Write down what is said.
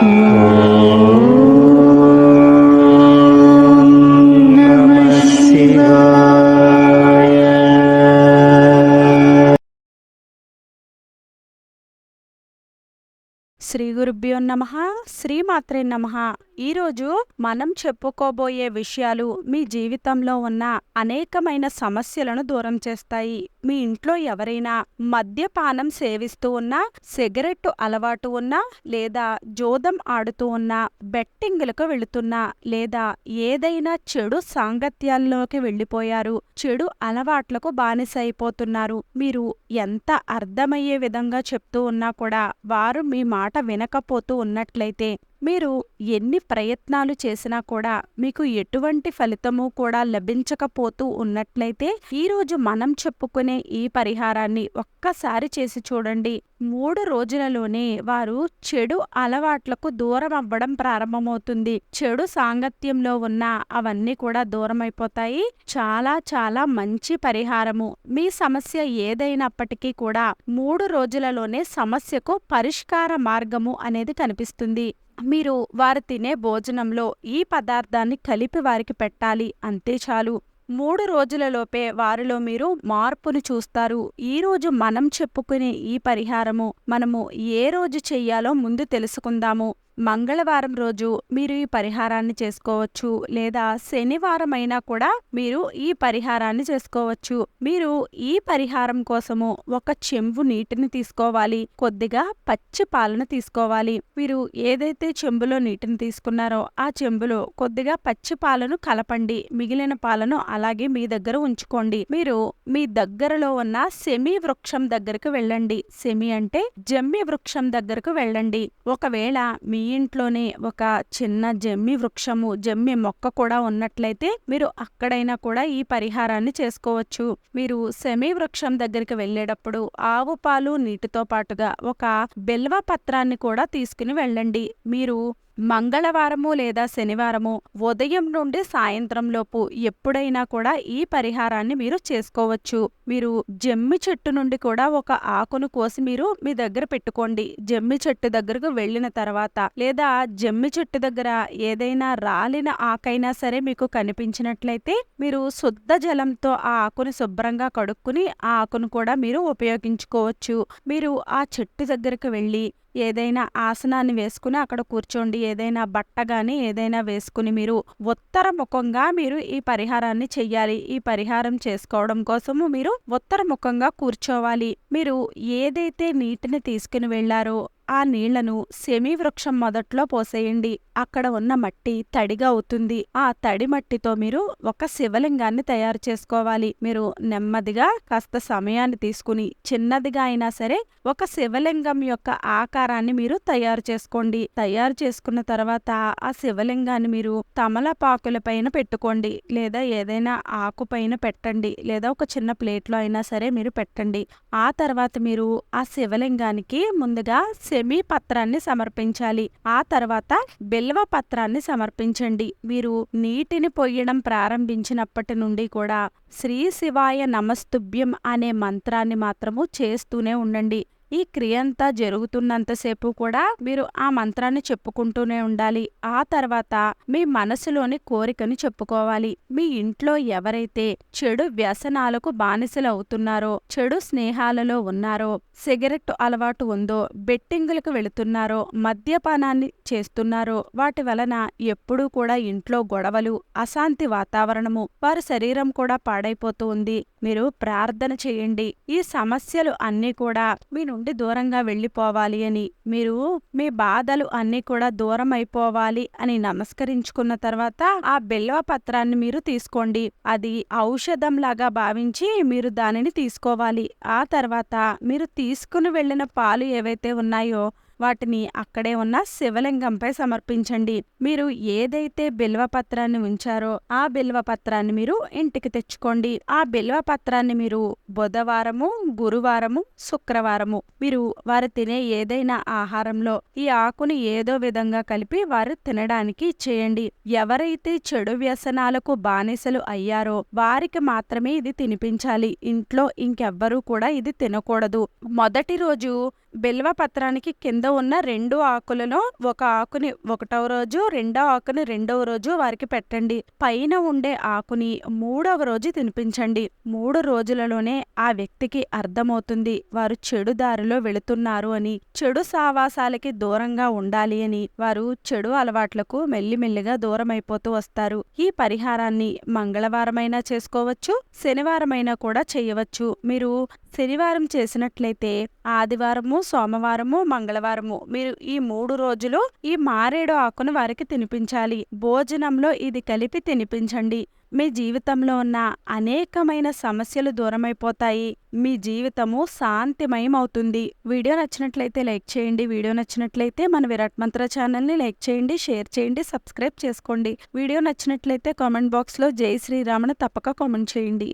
Mm-hmm. Shri గురుభ్యో నమ శ్రీమాత్రే నమ. ఈరోజు మనం చెప్పుకోబోయే విషయాలు మీ జీవితంలో ఉన్న అనేకమైన సమస్యలను దూరం చేస్తాయి. మీ ఇంట్లో ఎవరైనా మద్యపానం సేవిస్తూ ఉన్నా సిగరెట్టు అలవాటు ఉన్నా లేదా జోదం ఆడుతూ ఉన్నా బెట్టింగులకు వెళుతున్నా లేదా ఏదైనా చెడు సాంగత్యాల్లోకి వెళ్ళిపోయారు చెడు అలవాట్లకు బానిస అయిపోతున్నారు మీరు ఎంత అర్థమయ్యే విధంగా చెప్తూ ఉన్నా కూడా వారు మీ మాట వినకపోతూ ఉన్నట్లయితే మీరు ఎన్ని ప్రయత్నాలు చేసినా కూడా మీకు ఎటువంటి ఫలితము కూడా లభించకపోతూ ఉన్నట్లయితే ఈరోజు మనం చెప్పుకునే ఈ పరిహారాన్ని ఒక్కసారి చేసి చూడండి. మూడు రోజులలోనే వారు చెడు అలవాట్లకు దూరం అవ్వడం ప్రారంభమవుతుంది. చెడు సాంగత్యంలో ఉన్న అవన్నీ కూడా దూరం అయిపోతాయి చాలా చాలా మంచి పరిహారము. మీ సమస్య ఏదైనప్పటికీ కూడా మూడు రోజులలోనే సమస్యకు పరిష్కార మార్గము అనేది కనిపిస్తుంది. మీరు వారు తినే భోజనంలో ఈ పదార్థాన్ని కలిపి వారికి పెట్టాలి అంతే చాలు. మూడు రోజులలోపే వారిలో మీరు మార్పును చూస్తారు. ఈ రోజు మనం చెప్పుకునే ఈ పరిహారము మనము ఏ రోజు చెయ్యాలో ముందు తెలుసుకుందాము. మంగళవారం రోజు మీరు ఈ పరిహారాన్ని చేసుకోవచ్చు లేదా శనివారం అయినా కూడా మీరు ఈ పరిహారాన్ని చేసుకోవచ్చు. మీరు ఈ పరిహారం కోసము ఒక చెంబు నీటిని తీసుకోవాలి. కొద్దిగా పచ్చి పాలను తీసుకోవాలి. మీరు ఏదైతే చెంబులో నీటిని తీసుకున్నారో ఆ చెంబులో కొద్దిగా పచ్చి పాలను కలపండి. మిగిలిన పాలను అలాగే మీ దగ్గర ఉంచుకోండి. మీరు మీ దగ్గరలో ఉన్న సెమి వృక్షం దగ్గరకు వెళ్ళండి. సెమి అంటే జమ్మి వృక్షం దగ్గరకు వెళ్ళండి. ఒకవేళ మీ ఇంట్లోనే ఒక చిన్న జమ్మి వృక్షము జమ్మి మొక్క కూడా ఉన్నట్లయితే మీరు అక్కడైనా కూడా ఈ పరిహారాన్ని చేసుకోవచ్చు. మీరు సెమి వృక్షం దగ్గరికి వెళ్ళేటప్పుడు ఆవు పాలు నీటితో పాటుగా ఒక బెల్వ పత్రాన్ని కూడా తీసుకుని వెళ్ళండి. మీరు మంగళవారము లేదా శనివారము ఉదయం నుండి సాయంత్రంలోపు ఎప్పుడైనా కూడా ఈ పరిహారాన్ని మీరు చేసుకోవచ్చు. మీరు జమ్మి చెట్టు నుండి కూడా ఒక ఆకును కోసి మీరు మీ దగ్గర పెట్టుకోండి. జమ్మి చెట్టు దగ్గరకు వెళ్ళిన తర్వాత లేదా జమ్మి చెట్టు దగ్గర ఏదైనా రాలిన ఆకైనా సరే మీకు కనిపించినట్లయితే మీరు శుద్ధ జలంతో ఆ ఆకును శుభ్రంగా కడుక్కుని ఆ ఆకును కూడా మీరు ఉపయోగించుకోవచ్చు. మీరు ఆ చెట్టు దగ్గరకు వెళ్ళి ఏదైనా ఆసనాన్ని వేసుకుని అక్కడ కూర్చోండి ఏదైనా బట్ట కానీ ఏదైనా వేసుకుని మీరు ఉత్తర ముఖంగా మీరు ఈ పరిహారాన్ని చెయ్యాలి. ఈ పరిహారం చేసుకోవడం కోసము మీరు ఉత్తర ముఖంగా కూర్చోవాలి. మీరు ఏదైతే నీటిని తీసుకుని వెళ్ళారో ఆ నీళ్ళను సెమీ వృక్షం మొదట్లో పోసేయండి. అక్కడ ఉన్న మట్టి తడిగా అవుతుంది. ఆ తడి మట్టితో మీరు ఒక శివలింగాన్ని తయారు చేసుకోవాలి. మీరు నెమ్మదిగా కాస్త సమయాన్ని తీసుకుని చిన్నదిగా అయినా సరే ఒక శివలింగం యొక్క ఆకారాన్ని మీరు తయారు చేసుకోండి. తయారు చేసుకున్న తర్వాత ఆ శివలింగాన్ని మీరు తమలపాకుల పైన పెట్టుకోండి. లేదా ఏదైనా ఆకు పైన పెట్టండి. లేదా ఒక చిన్న ప్లేట్లో అయినా సరే మీరు పెట్టండి. ఆ తర్వాత మీరు ఆ శివలింగానికి ముందుగా సెమీ పత్రాన్ని సమర్పించాలి. ఆ తర్వాత బిల్వ పత్రాన్ని సమర్పించండి. మీరు నీటిని పొయ్యడం ప్రారంభించినప్పటి నుండి కూడా శ్రీ శివాయ నమస్తుభ్యం అనే మంత్రాన్ని మాత్రము చేస్తూనే ఉండండి. ఈ క్రియ అంతా జరుగుతున్నంతసేపు కూడా మీరు ఆ మంత్రాన్ని చెప్పుకుంటూనే ఉండాలి. ఆ తర్వాత మీ మనసులోని కోరికను చెప్పుకోవాలి. మీ ఇంట్లో ఎవరైతే చెడు వ్యసనాలకు బానిసలు అవుతున్నారో చెడు స్నేహాలలో ఉన్నారో సిగరెట్ అలవాటు ఉందో బెట్టింగులకు వెళుతున్నారో మద్యపానాన్ని చేస్తున్నారో వాటి వలన ఎప్పుడూ కూడా ఇంట్లో గొడవలు అశాంతి వాతావరణము వారి శరీరం కూడా పాడైపోతూ ఉంది. మీరు ప్రార్థన చేయండి. ఈ సమస్యలు అన్నీ కూడా మీ నుండి దూరంగా వెళ్ళిపోవాలి అని. మీరు మీ బాధలు అన్నీ కూడా దూరం అయిపోవాలి అని నమస్కరించుకున్న తర్వాత ఆ బిల్వ పత్రాన్ని మీరు తీసుకోండి. అది ఔషధం లాగా భావించి మీరు దానిని తీసుకోవాలి. ఆ తర్వాత మీరు తీసుకుని వెళ్ళిన పాలు ఏవైతే ఉన్నాయో వాటిని అక్కడే ఉన్న శివలింగంపై సమర్పించండి. మీరు ఏదైతే బిల్వపత్రాన్ని ఉంచారో ఆ బిల్వపత్రాన్ని మీరు ఇంటికి తెచ్చుకోండి. ఆ బిల్వపత్రాన్ని మీరు బుధవారము గురువారము శుక్రవారము మీరు వారు తినే ఏదైనా ఆహారంలో ఈ ఆకుని ఏదో విధంగా కలిపి వారు తినడానికి చేయండి. ఎవరైతే చెడు వ్యసనాలకు బానిసలు అయ్యారో వారికి మాత్రమే ఇది తినిపించాలి. ఇంట్లో ఇంకెవ్వరూ కూడా ఇది తినకూడదు. మొదటి రోజు బిల్వ పత్రానికి కింద ఉన్న రెండు ఆకులలో ఒక ఆకుని ఒకటవ రోజు రెండో ఆకుని రెండవ రోజు వారికి పెట్టండి. పైన ఉండే ఆకుని మూడవ రోజు తినిపించండి. మూడు రోజులలోనే ఆ వ్యక్తికి అర్థమవుతుంది వారు చెడు దారిలో వెళుతున్నారు అని. చెడు సావాసాలకి దూరంగా ఉండాలి అని. వారు చెడు అలవాట్లకు మెల్లిమెల్లిగా దూరమైపోతూ వస్తారు. ఈ పరిహారాన్ని మంగళవారమైనా చేసుకోవచ్చు శనివారమైనా కూడా చేయవచ్చు. మీరు శనివారం చేసినట్లయితే ఆదివారము సోమవారము మంగళవారము మీరు ఈ మూడు రోజులు ఈ మారేడు ఆకును వారికి తినిపించాలి. భోజనంలో ఇది కలిపి తినిపించండి. మీ జీవితంలో ఉన్న అనేకమైన సమస్యలు దూరమైపోతాయి. మీ జీవితము శాంతిమయం అవుతుంది వీడియో నచ్చినట్లయితే లైక్ చేయండి. వీడియో నచ్చినట్లయితే మన విరాట్ మంత్ర ఛానల్ని లైక్ చేయండి షేర్ చేయండి సబ్స్క్రైబ్ చేసుకోండి. వీడియో నచ్చినట్లయితే కామెంట్ బాక్స్లో జై శ్రీరామను తప్పక కామెంట్ చేయండి.